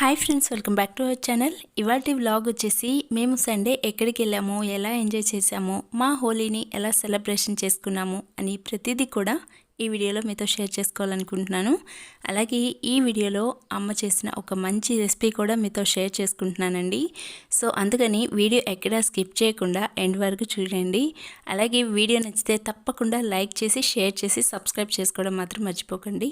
Hi friends welcome back to our channel. ఇవాటి vlog వచ్చేసి మేము సండే ఎక్కడికి వెళ్ళాము ఎలా ఎంజాయ్ చేసాము మా హోలీని ఎలా సెలబ్రేషన్ చేసుకున్నాము అని ప్రతిదీ కూడా ఈ వీడియోలో మీతో షేర్ చేసుకోవాలనుకుంటున్నాను. అలాగే ఈ వీడియోలో అమ్మ చేసిన ఒక మంచి రెసిపీ కూడా మీతో షేర్ చేసుకుంటున్నానండి. సో అందుకని వీడియో ఎక్కడా స్కిప్ చేయకుండా ఎండ్ వరకు చూడండి. అలాగే వీడియో నచ్చితే తప్పకుండా లైక్ చేసి షేర్ చేసి సబ్స్క్రైబ్ చేసుకోవడం మాత్రం మర్చిపోకండి.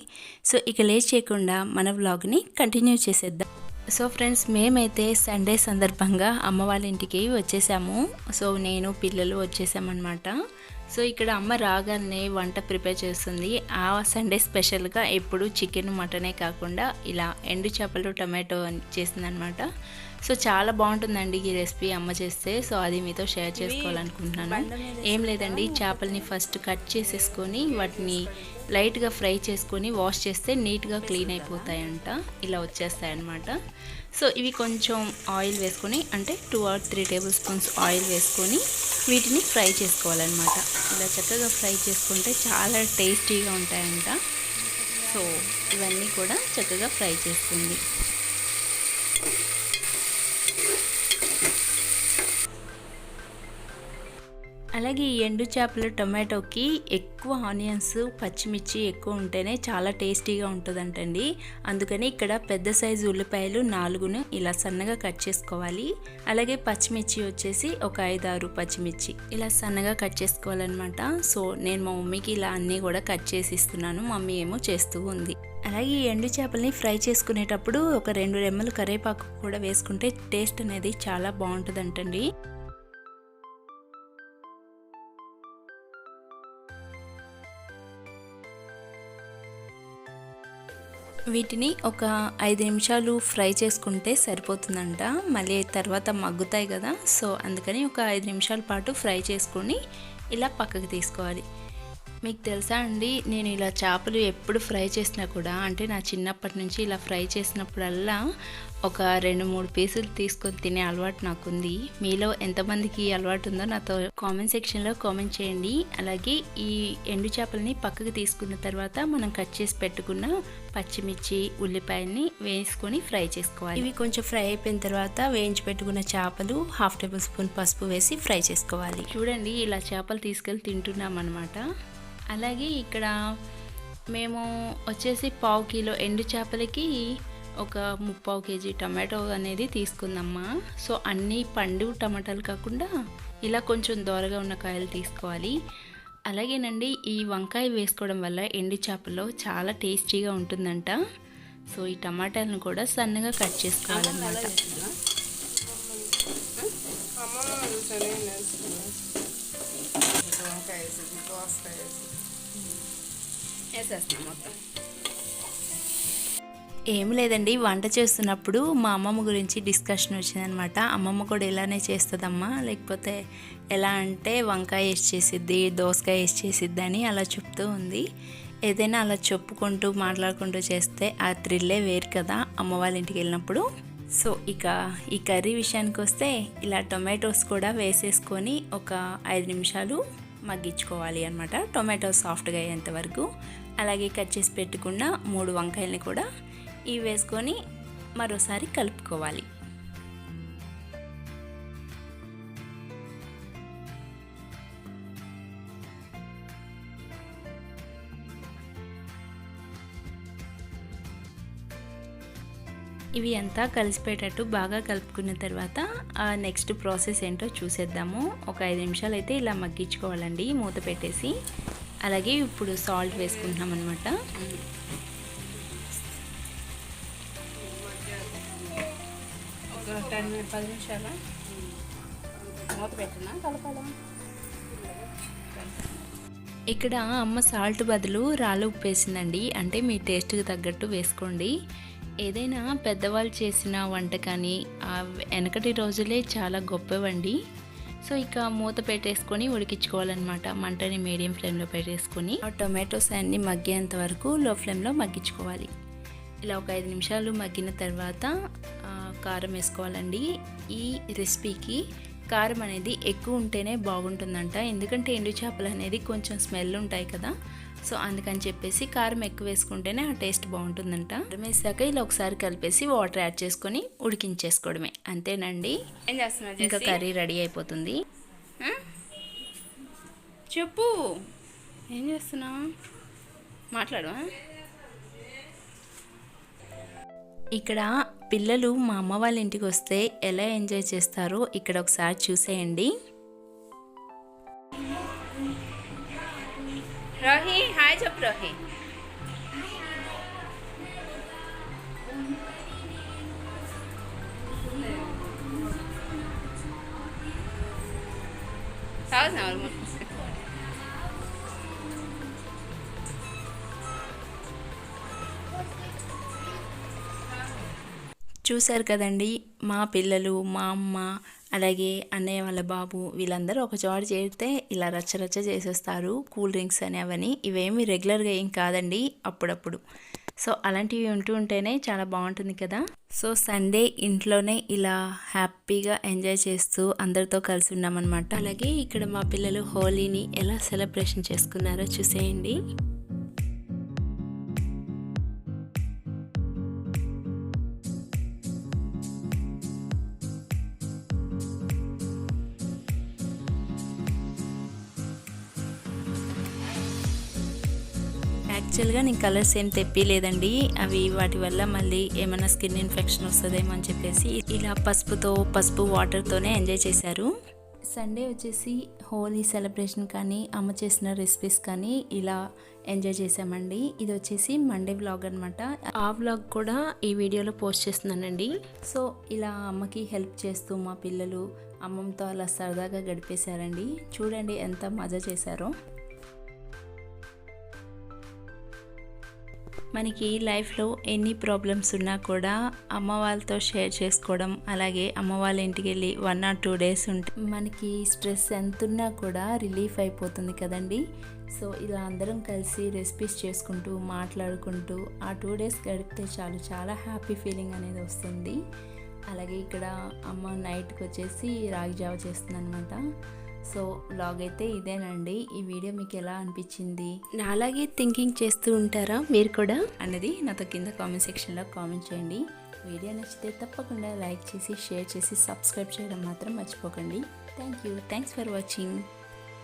సో ఇక లేట్ చేయకుండా మన వ్లాగ్ని కంటిన్యూ చేసేద్దాం. సో ఫ్రెండ్స్ మేమైతే సండే సందర్భంగా అమ్మ వాళ్ళ ఇంటికి వచ్చేసాము. సో నేను పిల్లలు వచ్చేసామన్నమాట. సో ఇక్కడ అమ్మ రాగానే వంట ప్రిపేర్ చేస్తుంది. ఆ సండే స్పెషల్గా ఎప్పుడు చికెన్ మటనే కాకుండా ఇలా ఎండు చేపలు టమాటో చేసిందనమాట. సో చాలా బాగుంటుందండి ఈ రెసిపీ అమ్మ చేస్తే. సో అది మీతో షేర్ చేసుకోవాలనుకుంటున్నాను. ఏం లేదండి చేపల్ని ఫస్ట్ కట్ చేసేసుకొని వాటిని లైట్గా ఫ్రై చేసుకొని వాష్ చేస్తే నీట్గా క్లీన్ అయిపోతాయంట. ఇలా వచ్చేస్తాయన్నమాట. సో ఇవి కొంచెం ఆయిల్ వేసుకొని అంటే two or three tablespoons oil వేసుకొని వీటిని ఫ్రై చేసుకోవాలన్నమాట. ఇలా చక్కగా ఫ్రై చేసుకుంటే చాలా టేస్టీగా ఉంటాయంట. సో ఇవన్నీ కూడా చక్కగా ఫ్రై చేసుకుంది. అలాగే ఈ ఎండు చేపల టొమాటోకి ఎక్కువ ఆనియన్స్ పచ్చిమిర్చి ఎక్కువ ఉంటేనే చాలా టేస్టీగా ఉంటుందంటండి. అందుకని ఇక్కడ పెద్ద సైజు ఉల్లిపాయలు నాలుగును ఇలా సన్నగా కట్ చేసుకోవాలి. అలాగే పచ్చిమిర్చి వచ్చేసి ఒక ఐదు ఆరు పచ్చిమిర్చి ఇలా సన్నగా కట్ చేసుకోవాలన్నమాట. సో నేను మా మమ్మీకి ఇలా అన్నీ కూడా కట్ చేసి ఇస్తున్నాను. మమ్మీ ఏమో చేస్తూ ఉంది. అలాగే ఈ ఎండు చేపల్ని ఫ్రై చేసుకునేటప్పుడు ఒక రెండు రెమ్మలు కరివేపాకు కూడా వేసుకుంటే టేస్ట్ అనేది చాలా బాగుంటుందంటండి. వీటిని ఒక ఐదు నిమిషాలు ఫ్రై చేసుకుంటే సరిపోతుందంట. మళ్ళీ తర్వాత మగ్గుతాయి కదా. సో అందుకని ఒక ఐదు నిమిషాల పాటు ఫ్రై చేసుకొని ఇలా పక్కకు తీసుకోవాలి. మీకు తెలుసా అండి? నేను ఇలా చేపలు ఎప్పుడు ఫ్రై చేసినా కూడా అంటే నా చిన్నప్పటి నుంచి ఇలా ఫ్రై చేసినప్పుడల్లా ఒక రెండు మూడు పీసులు తీసుకొని తినే అలవాటు నాకుంది. మీలో ఎంతమందికి ఈ అలవాటు ఉందో నాతో కామెంట్ సెక్షన్లో కామెంట్ చేయండి. అలాగే ఈ ఎండు చేపలని పక్కకు తీసుకున్న తర్వాత మనం కట్ చేసి పెట్టుకున్న పచ్చిమిర్చి ఉల్లిపాయల్ని వేసుకొని ఫ్రై చేసుకోవాలి. ఇవి కొంచెం ఫ్రై అయిపోయిన తర్వాత వేయించి పెట్టుకున్న చేపలు హాఫ్ టేబుల్ స్పూన్ పసుపు వేసి ఫ్రై చేసుకోవాలి. చూడండి ఇలా చేపలు తీసుకెళ్ళి తింటున్నాం అనమాట అలాగే ఇక్కడ మేము వచ్చేసి పావు కిలో ఎండు చేపలకి ఒక ముప్పావు కేజీ టమాటో అనేది తీసుకుందమ్మా. సో అన్నీ పండు టమాటాలు కాకుండా ఇలా కొంచెం దోరగా ఉన్న కాయలు తీసుకోవాలి. అలాగేనండి ఈ వంకాయ వేసుకోవడం వల్ల ఎండు చేపల్లో చాలా టేస్టీగా ఉంటుందంట. సో ఈ టమాటాలను కూడా సన్నగా కట్ చేసుకోవాలన్నమాట. మొత్తం. ఏం లేదండి వంట చేస్తున్నప్పుడు మా అమ్మమ్మ గురించి డిస్కషన్ వచ్చిందనమాట. అమ్మమ్మ కూడా ఇలానే చేస్తుందమ్మా లేకపోతే ఎలా అంటే వంకాయ వేసి చేసిద్ది దోసకాయ వేసి చేసిద్ది అని అలా చెప్తూ ఉంది. ఏదైనా అలా చెప్పుకుంటూ మాట్లాడుకుంటూ చేస్తే ఆ థ్రిల్లే వేరు కదా అమ్మ వాళ్ళ ఇంటికి వెళ్ళినప్పుడు. సో ఇక ఈ కర్రీ విషయానికి వస్తే ఇలా టొమాటోస్ కూడా వేసేసుకొని ఒక ఐదు నిమిషాలు మగ్గించుకోవాలి అనమాట టొమాటో సాఫ్ట్గా అయ్యేంత వరకు. అలాగే కట్ చేసి పెట్టుకున్న మూడు వంకాయలని కూడా ఇవి వేసుకొని మరోసారి కలుపుకోవాలి. ఇవి అంతా కలిసిపోయేటట్టు బాగా కలుపుకున్న తర్వాత నెక్స్ట్ ప్రాసెస్ ఏంటో చూసేద్దాము. ఒక ఐదు నిమిషాలు అయితే ఇలా మగ్గించుకోవాలండి మూత పెట్టేసి. అలాగే ఇప్పుడు సాల్ట్ వేసుకుంటున్నాం అనమాట టెన్ పది నిమిషాలు? మూత పెట్టినా? కలపాలా? ఇక్కడ అమ్మ సాల్ట్ బదులు రాళ్ళు ఉప్పు వేసిందండి. అంటే మీ టేస్ట్కి తగ్గట్టు వేసుకోండి. ఏదైనా పెద్దవాళ్ళు చేసిన వంట కానీ వెనకటి రోజులే చాలా గొప్పవండి. సో ఇక మూత పెట్టేసుకొని ఉడికించుకోవాలన్నమాట. మంటని మీడియం ఫ్లేమ్లో పెట్టేసుకొని ఆ టొమాటోస్ అన్నీ మగ్గేంత వరకు లో ఫ్లేమ్లో మగ్గించుకోవాలి. ఇలా ఒక ఐదు నిమిషాలు మగ్గిన తర్వాత కారం వేసుకోవాలండి. ఈ రెసిపీకి కారం అనేది ఎక్కువ ఉంటేనే బాగుంటుందంట. ఎందుకంటే ఎండు చేపలు అనేది కొంచెం స్మెల్ ఉంటాయి కదా సో అందుకని చెప్పేసి కారం ఎక్కువ వేసుకుంటేనే ఆ టేస్ట్ బాగుంటుందంట. కారం వేసాక ఇలా ఒకసారి కలిపేసి వాటర్ యాడ్ చేసుకొని ఉడికించేసుకోవడమే. అంతేనండి? ఇంకా? కర్రీ రెడీ అయిపోతుంది? చెప్పు. ఏం చేస్తున్నావు? మాట్లాడు? ఇక్కడ పిల్లలు మా అమ్మ వాళ్ళ ఇంటికి వస్తే ఎలా ఎంజాయ్ చేస్తారో ఇక్కడ ఒకసారి చూసేయండి. రోహి హాయ్ చెప్పు రోహి తాగుతున్నావు చూశారు కదండి మా పిల్లలు మా అమ్మ అలాగే అన్నయ్య వాళ్ళ బాబు వీళ్ళందరూ ఒక చోట చేరితే ఇలా రచ్చరచ్చ చేసేస్తారు కూల్ డ్రింక్స్ అని అవని. ఇవేమి రెగ్యులర్గా ఏం కాదండి అప్పుడప్పుడు. సో అలాంటివి ఉంటూ ఉంటేనే చాలా బాగుంటుంది కదా. సో సండే ఇంట్లోనే ఇలా హ్యాపీగా ఎంజాయ్ చేస్తూ అందరితో కలిసి ఉన్నామన్నమాట. అలాగే ఇక్కడ మా పిల్లలు హోలీని ఎలా సెలబ్రేషన్ చేసుకున్నారో చూసేయండి. యాక్చువల్గా నేను కలర్స్ ఏం తెప్పిలేదండి. అవి వాటి వల్ల మళ్ళీ ఏమైనా స్కిన్ ఇన్ఫెక్షన్ వస్తుందేమో అని చెప్పేసి ఇలా పసుపుతో పసుపు వాటర్తోనే ఎంజాయ్ చేశారు. సండే వచ్చేసి హోలీ సెలబ్రేషన్ కానీ అమ్మ చేసిన రెసిపీస్ కానీ ఇలా ఎంజాయ్ చేసామండి ఇది వచ్చేసి మండే వ్లాగ్ అనమాట ఆ వ్లాగ్ కూడా ఈ వీడియోలో పోస్ట్ చేస్తున్నానండి. సో ఇలా అమ్మకి హెల్ప్ చేస్తూ మా పిల్లలు అమ్మమ్మతో అలా సరదాగా గడిపేశారండి. చూడండి ఎంత మజా చేశారో. మనకి లైఫ్లో ఎన్ని ప్రాబ్లమ్స్ ఉన్నా కూడా అమ్మ వాళ్ళతో షేర్ చేసుకోవడం అలాగే అమ్మ వాళ్ళ ఇంటికి వెళ్ళి వన్ ఆర్ టూ డేస్ ఉంటే మనకి స్ట్రెస్ ఎంత ఉన్నా కూడా రిలీఫ్ అయిపోతుంది కదండి. సో ఇలా అందరం కలిసి రెసిపీస్ చేసుకుంటూ మాట్లాడుకుంటూ ఆ టూ డేస్ గడిపితే చాలు. చాలా హ్యాపీ ఫీలింగ్ అనేది వస్తుంది. అలాగే ఇక్కడ అమ్మ నైట్కి వచ్చేసి రాగి జావ చేస్తుంది అనమాట సో బ్లాగ్ అయితే ఇదేనండి. ఈ వీడియో మీకు ఎలా అనిపించింది? నాలాగే థింకింగ్ చేస్తూ ఉంటారా మీరు కూడా? అన్నది నాతో కింద కామెంట్ సెక్షన్లో కామెంట్ చేయండి. వీడియో నచ్చితే తప్పకుండా లైక్ చేసి షేర్ చేసి సబ్స్క్రైబ్ చేయడం మాత్రం మర్చిపోకండి. Thank you thanks for watching